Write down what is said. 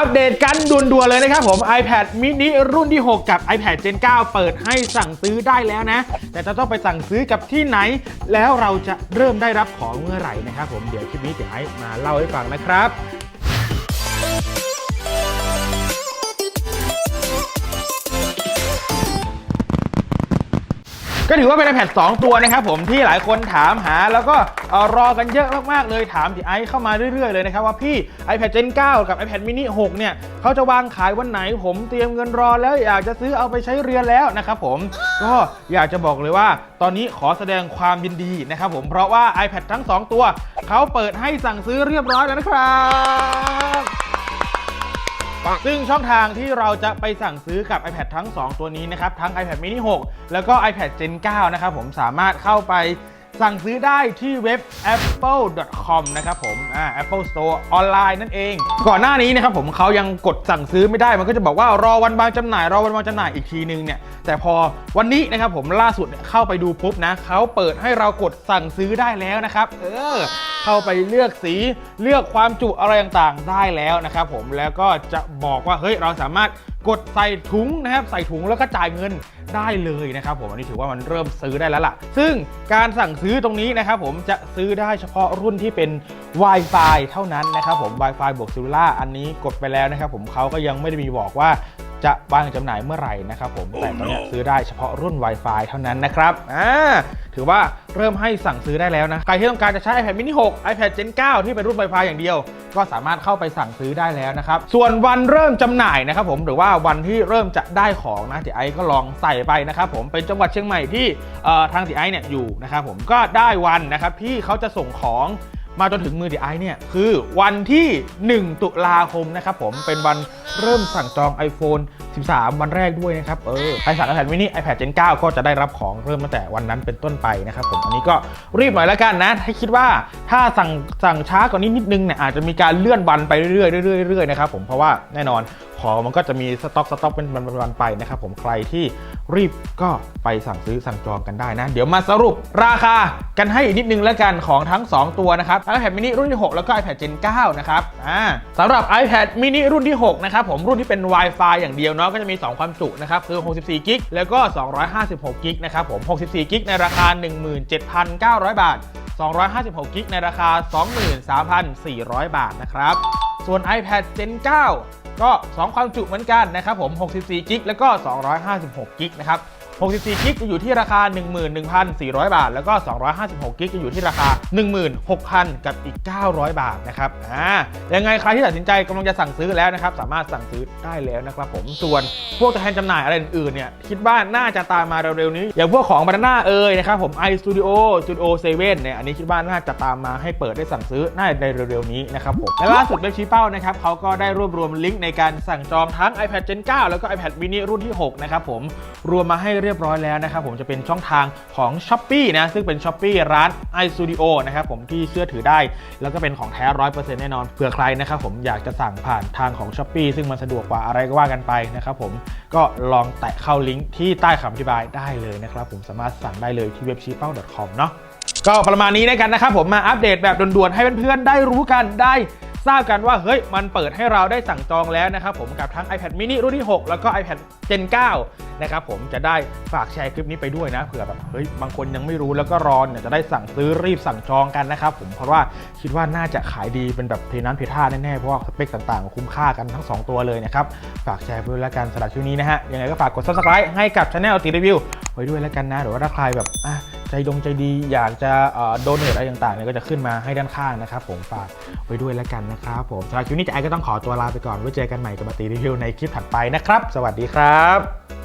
อัปเดตกันด่วนๆเลยนะครับผม iPad mini รุ่นที่ 6 กับ iPad Gen 9 เปิดให้สั่งซื้อได้แล้วนะ แต่จะต้องไปสั่งซื้อกับที่ไหน แล้วเราจะเริ่มได้รับของเมื่อไหร่นะครับผมเดี๋ยวคลิปนี้เดี๋ยวไอ้มาเล่าให้ฟังนะครับ ก็ถือว่าเป็น iPad 2 ตัวนะครับผมที่หลายคนถามหาแล้วก็เอ่อรอกันเยอะมากๆเลยถามที่ไอซ์เข้ามาเรื่อยๆเลยนะครับว่าพี่ iPad Gen 9 กับ iPad mini 6 เนี่ยเขาจะวางขายวันไหน ผมเตรียมเงินรอแล้วอยากจะซื้อเอาไปใช้เรียนแล้วนะครับผมก็อยากจะบอกเลยว่า ตอนนี้ขอแสดงความยินดีนะครับผมเพราะว่า iPad ทั้ง 2 ตัวเขาเปิดให้สั่งซื้อเรียบร้อยแล้วนะครับ ซึ่งช่องทางที่เราจะไปสั่งซื้อกับ iPad ทั้ง 2 ตัวนี้นะครับ ทั้ง iPad mini 6 แล้วก็ iPad Gen 9 นะครับผมสามารถเข้าไปสั่งซื้อได้ที่เว็บ apple.com นะครับผมอ่า Apple Store ออนไลน์นั่นเอง ก่อนหน้านี้นะครับผมเขายังกดสั่งซื้อไม่ได้ มันก็จะบอกว่ารอวันวางจำหน่าย รอวันวางจำหน่ายอีกทีนึงเนี่ย แต่พอวันนี้นะครับผมล่าสุดเนี่ยเข้าไปดูปุ๊บนะเขาเปิดให้เรากดสั่งซื้อได้แล้วนะครับ เออ เข้าไปเลือกสีเลือกความจุอะไรต่างๆได้แล้วนะครับผมแล้วก็จะบอกว่าเฮ้ยเราสามารถกดใส่ถุงนะครับใส่ถุงแล้วก็จ่ายเงินได้เลยนะครับผมอันนี้ถือว่ามันเริ่มซื้อได้แล้วล่ะ ซึ่งการสั่งซื้อตรงนี้นะครับผมจะซื้อได้เฉพาะรุ่นที่เป็น Wi-Fi เท่านั้นนะครับผม Wi-Fi บวกซิลล่าอันนี้กดไปแล้วนะครับผมเขาก็ยังไม่ได้มีบอกว่า จะวางจำหน่ายเมื่อไหร่นะครับผมแต่ตอนเนี้ยซื้อได้เฉพาะรุ่น Wi-Fi เท่านั้นนะครับอ่าถือว่าเริ่มให้สั่งซื้อได้แล้วนะใครที่ต้องการจะใช้ iPad mini 6 iPad Gen 9 ที่เป็นรุ่น Wi-Fi อย่างเดียว ก็สามารถเข้าไปสั่งซื้อได้แล้วนะครับส่วนวันเริ่มจำหน่ายนะครับผมหรือว่าวันที่เริ่มจะได้ของนะติไอก็ลองใส่ไปนะครับผมเป็นจังหวัดเชียงใหม่ที่เอ่อทางติไอเนี่ยอยู่นะครับผมก็ได้วันนะครับที่เขาจะส่งของ มาจนถึงมือดีไอเนี่ยคือวันที่ 1 ตุลาคมนะครับผมเป็นวันเริ่มสั่งจอง iPhone 13 วันแรกด้วยนะครับ เออ ใครสั่ง iPad mini iPad Gen 9 ก็จะได้รับของเริ่มตั้งแต่วันนั้นเป็นต้นไปนะครับผม อันนี้ก็รีบหน่อยแล้วกันนะ ให้คิดว่าถ้าสั่งสั่งช้ากว่านี้นิดนึงเนี่ยอาจจะมีการเลื่อนวันไปเรื่อยๆเรื่อยๆเรื่อยๆนะครับผม เพราะว่าแน่นอนของมันก็จะมีสต็อกสต็อกเป็นวันๆไปนะครับผมใครที่รีบก็ไปสั่งซื้อสั่งจองกันได้นะ เดี๋ยวมาสรุปราคากันให้อีกนิดนึงแล้วกันของทั้ง 2 ตัวนะครับ iPad mini รุ่นที่ 6 แล้วก็ iPad Gen 9 นะครับอ่าสำหรับ iPad mini รุ่นที่ 6 นะครับผมรุ่นที่เป็น Wi-Fi อย่างเดียวเนาะก็จะมี 2 ความจุนะครับคือ 64 กิก แล้วก็ 256 กิกนะครับผม 64 กิกในราคา 17,900 บาท 256 กิกในราคา 23,400 บาทนะครับ ส่วน iPad Gen 9 ก็ 2 ความจุเหมือนกันนะครับผม 64 กิก แล้วก็ 256 กิกนะครับ 64กิกจะอยู่ที่ราคา 11,400 บาท แล้วก็ 256กิกจะอยู่ที่ราคา 16,000 กับอีก 900 บาทนะครับอ่ายังไงใครที่ตัดสินใจกำลังจะสั่งซื้อแล้วนะครับ สามารถสั่งซื้อได้แล้วนะครับผมส่วนพวกตัวแทนจำหน่ายอะไรอื่นๆเนี่ยคิดว่าน่าจะตามมาเร็วๆนี้ อย่างพวกของ Banana เอ่ยนะครับผม iStudio Studio 7เนี่ยอันนี้คิดว่าน่าจะตามมาให้เปิดได้สั่งซื้อน่าจะในเร็วๆนี้นะครับผมและล่าสุดเว็บชี้เป้านะครับเขาก็ได้รวบรวมลิงก์ในการสั่งจองทั้ง iPad Gen 9 แล้วก็ iPad mini รุ่นที่ 6 นะครับผมรวมมาให้เรียียบร้อยแล้วนะครับผมจะเป็นช่องทางของ s h อ p e e นะซึ่งเป็น s h อ p e e ร้าน iStudio นะครับผมที่เชื่อถือได้ แล้วก็เป็นของแท้100%แน่นอนเผื่อใครนะครับผมอยากจะสั่งผ่านทางของ s h อ p e e ซึ่งมันสะดวกกว่าอะไรก็ว่ากันไปนะครับผมก็ลองแตะเข้าลิงก์ที่ใต้คำอธิบายได้เลยนะครับผมสามารถสั่งได้เลยที่เว็บชี้เป้า .com เนาะก็ประมาณนี้นะกันนะครับผมมาอัปเดตแบบด่วนๆให้เพื่อนๆได้รู้กันได้ทราบกันว่าเฮ้ยมันเปิดให้เราได้สั่งจองแล้วนะครับผมกับทั้ง iPad mini รุ่นที่ 6 แล้วก็ iPad Gen 9 นะครับผมจะได้ฝากแชร์คลิปนี้ไปด้วยนะเผื่อแบบเฮ้ยบางคนยังไม่รู้แล้วก็รอเนี่ยจะได้สั่งซื้อรีบสั่งจองกันนะครับผมเพราะว่าคิดว่าน่าจะขายดีเป็นแบบเทน้ำเทท่าแน่ๆเพราะว่าสเปคต่างๆ คุ้มค่ากันทั้ง 2 ตัวเลยนะครับฝากแชร์ไปด้วยแล้วกันสำหรับช่วงนี้นะฮะยังไงก็ฝากกด subscribe ให้กับช anel ตีรีวิวไว้ด้วยแล้วกันนะหรือว่าถ้าใครแบบอะใจดงใจดีอยากจะโดนเนทอะไรต่างๆเนี่ยก็จะขึ้นมาให้ด้านข้างนะครับผมฝากไว้ด้วยแล้วกันนะครับผมสำหรับคลิปนี้จะไอก็ต้องขอตัวลาไปก่อนไว้เจอกันใหม่กับมาตีรีวิวในคลิปถัดไปนะครับ สวัสดีครับ